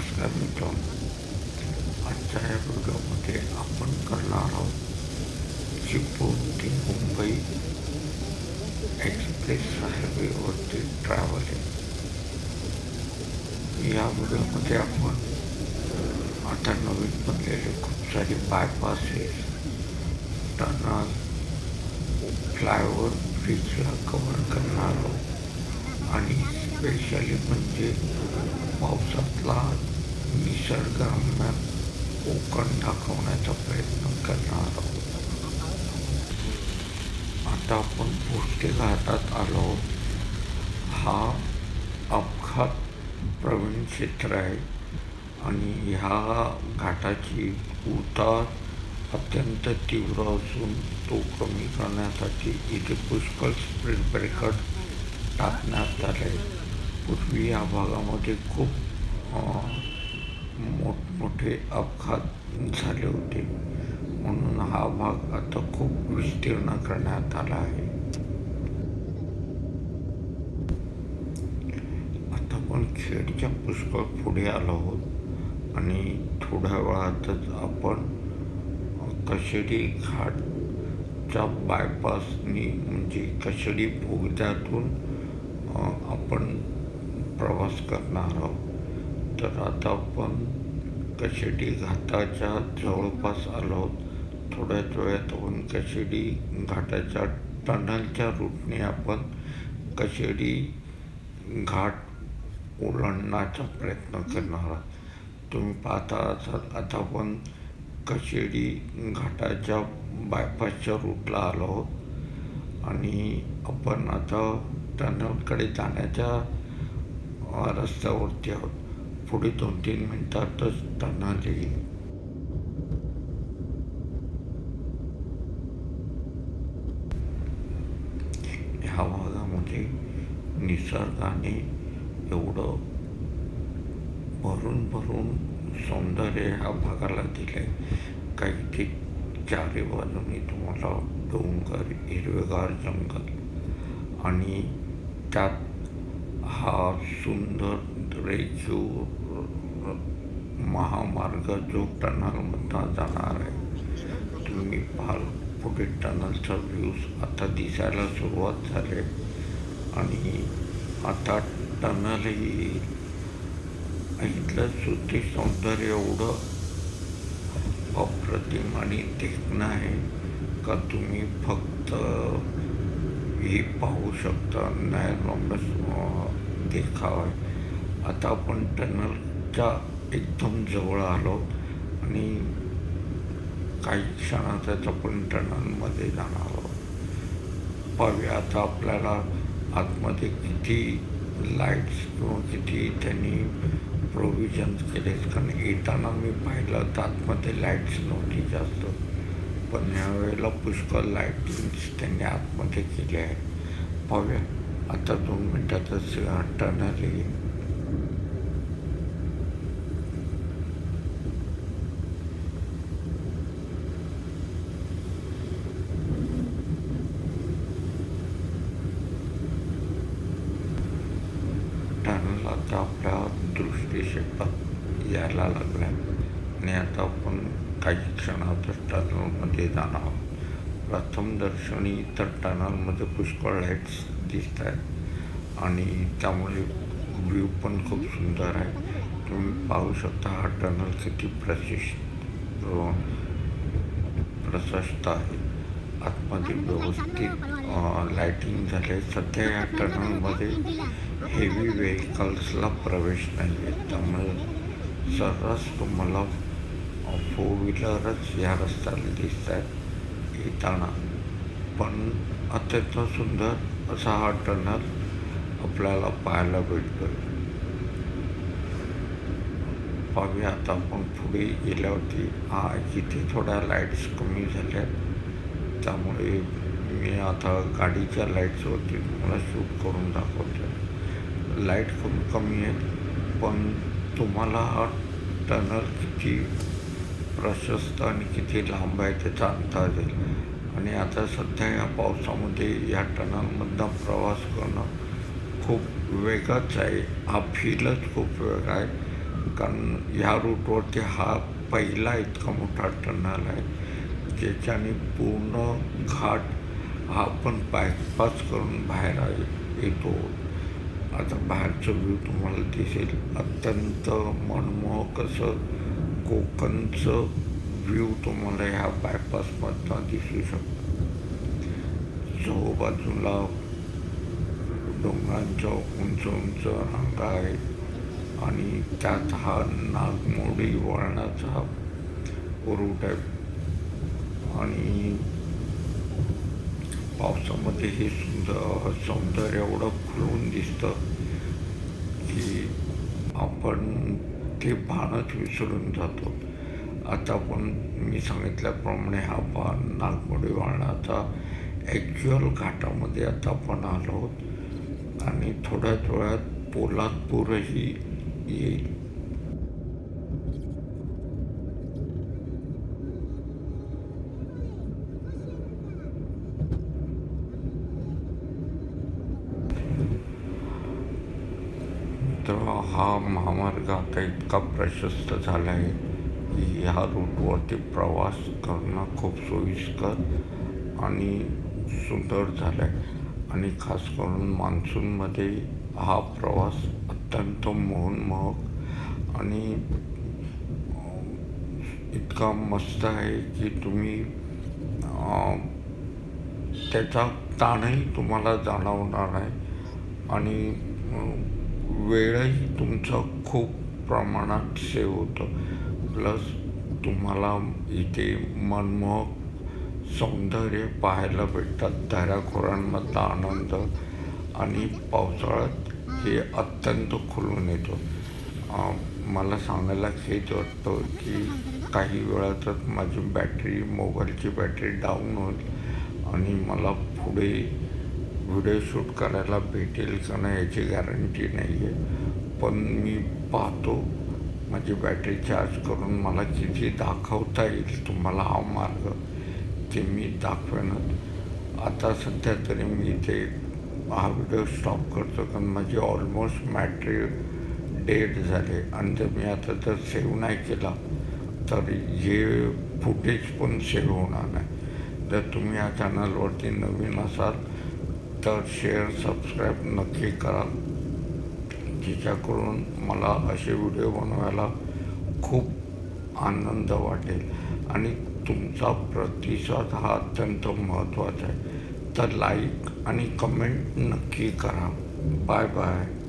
नमस्कार मित्रांनो आजच्या या व्हिडिओमध्ये आपण करणार आहोत चिपळूण ते मुंबई एक्सप्रेस हायवेवरती ट्रॅव्हलिंग या व्हिडिओमध्ये आपण आता नवीन बनलेले खूप सारे बायपासेस टनल फ्लायओव्हर ब्रिजला कव्हर करणार आहोत. आणि स्पेशली म्हणजे पावसातला निसर्गरम्य कोकण दाखवण्याचा प्रयत्न करणार आहोत. आता आपण पुष्टी घाटात आलो. हा अपघात प्रवीण क्षेत्र आहे आणि ह्या घाटाची उतार अत्यंत तीव्र असून तो कमी करण्यासाठी इथे पुष्कळ स्पीड ब्रेकर टाकण्यात आले. पूर्वी या भागामध्ये खूप मोठमोठे अपघात झाले होते. म्हणून हा भाग आता खूप विस्तीर्ण करण्यात आला आहे. आता आपण खेडच्या पुष्कळ पुढे आलो आहोत आणि थोड्या वेळातच आपण कशेडी घाटच्या बायपासनी म्हणजे कशेडी बोगद्यातून आपण प्रवास करणार. आहोत तर आता आपण कशेडी घाटाच्या जवळपास आलो थोड्याच वेळात आपण कशेडी घाटाच्या टनलच्या रूटने आपण कशेडी घाट ओलांडण्याचा प्रयत्न करणार आहात. तुम्ही पाहता असाल आता आपण कशेडी घाटाच्या बायपासच्या रूटला आलो आहोत. आणि आपण आता टनलकडे जाण्याच्या रस्त्यावरती आहोत. पुढे दोन तीन मिनटातच त्यांना येईल ह्या भागामध्ये निसर्गाने एवढं भरून भरून सौंदर्य ह्या भागाला दिलं आहे काही ते चारी बाजूनी तुम्हाला डोंगर हिरवेगार जंगल आणि त्यात हा सुंदर रेखीव महामार्ग जो टनलमधला जाणार आहे तुम्ही पाहाल पुढे टनलचा व्ह्यूज आता दिसायला सुरुवात झाले. आणि आता टनलही इथलं सुते सौंदर्य एवढं अप्रतिम आणि देखणं आहे का तुम्ही फक्त हे पाहू शकता नॅरोमस देखावा आहे आता आपण टनलच्या एकदम जवळ आलो आणि काही क्षणातच आपण टनलमध्ये जाणार आहोत. पाहूया आता आपल्याला आतमध्ये किती लाईट्स किंवा किती त्यांनी प्रोव्हिजन्स केले कारण येताना मी पाहिलं तर आतमध्ये लाईट्स नव्हती जास्त. पण यावेळेला पुष्कळ लाईटिंग्स त्यांनी आतमध्ये केले आहे पाहूया. आता दोन मिनटातच टनल येईल टनल आता आपल्या दृष्टीक्षेपात यायला लागल्या. आणि आता आपण काही क्षणातच टनलमध्ये जाणार आहोत. प्रथमदर्शनी इतर तर टनलमध्ये पुष्कळ लाईट्स दिसत आहेत आणि त्यामुळे व्ह्यू पण खूप सुंदर आहे. तुम्ही पाहू शकता हा टनल किती प्रशिष्ट प्रशस्त आहे. आतमध्ये व्यवस्थित लाईटिंग झाले सध्या या टनलमध्ये हेवी व्हेकल्सला प्रवेश नाही आहे त्यामुळे सर्रास तुम्हाला फोर व्हीलरच या रस्त्याला दिसत आहेत येताना. पण अत्यंत सुंदर असा हा टनल आपल्याला पाहायला भेटतो पाहूया आता आपण पुढे गेल्यावरती. हा इथे थोड्या लाईट्स कमी झाल्या त्यामुळे मी आता गाडीच्या लाईट्सवरती तुम्हाला शूट करून दाखवतो लाइट खूप कमी आहेत पण तुम्हाला हा टनल किती प्रशस्त आणि किती लांब आहे त्याचा अंदाज येईल आणि आता सध्या या पावसामध्ये या टनलमधनं प्रवास करणं खूप वेगळाच आहे. हा फीलच खूप वेगळा आहे. कारण ह्या रूटवरती हा पहिला इतका मोठा टनल आहे ज्याच्याने पूर्ण घाट हा आपण बायपास करून बाहेर येतो. आता बाहेरचं व्ह्यू तुम्हाला दिसेल. अत्यंत मनमोहक असं कोकणचं व्ह्यू तुम्हाला ह्या बायपासमधनं दिसू शकतं. चहूबाजूला डोंगरांच्या उंच उंच रांगा आहेत. आणि त्यात हा नागमोडी वळणाचा रूट आहे. आणि पावसामध्ये हे सुंदर सौंदर्य एवढं खुलून दिसतं की आपण ते भानच विसरून जातो. आता पण मी सांगितल्याप्रमाणे हा भान नागमोडी वाळणाचा ॲक्च्युअल घाटामध्ये आता आपण आलो आहोत. आणि थोड्याच वेळात पोलादपूरही येईल तर हा महामार्ग आता इतका प्रशस्त झाला आहे की ह्या रूटवरती प्रवास करणं खूप सोयीस्कर आणि सुंदर झाला आहे आणि खास करून मान्सूनमध्ये हा प्रवास अत्यंत मोहनमोहक आणि इतका मस्त आहे की तुम्ही त्याचा ताणही तुम्हाला जाणवणार आहे. आणि वेळही तुमचा खूप प्रमाणात सेव्ह होतं. प्लस तुम्हाला इथे मनमोहक सौंदर्य पाहायला भेटतात. धाराखोरांमधला आनंद आणि पावसाळ्यात हे अत्यंत खुलून येतो. मला सांगायला खेद वाटतं की काही वेळातच माझी बॅटरी मोबाईलची बॅटरी डाऊन होईल आणि मला पुढे व्हिडिओ शूट करायला भेटेल का नाही याची गॅरंटी नाही आहे पण मी पाहतो. माझी बॅटरी चार्ज करून मला किती दाखवता येईल तुम्हाला हा मार्ग. ते मी दाखवेनच. आता सध्या तरी मी ते हा व्हिडिओ स्टॉप करतो कारण माझी ऑलमोस्ट बॅटरी डेड झाले. आणि जर मी आता जर सेव्ह नाही केला तर हे फुटेज पण सेव्ह होणार नाही. जर तुम्ही या चॅनलवरती नवीन असाल तर शेअर सबस्क्राईब नक्की करा. जिच्याकडून मला असे व्हिडिओ बनवायला खूप आनंद वाटेल आणि तुमचा प्रतिसाद हा अत्यंत महत्त्वाचा आहे. तर लाईक आणि कमेंट नक्की करा. Bye bye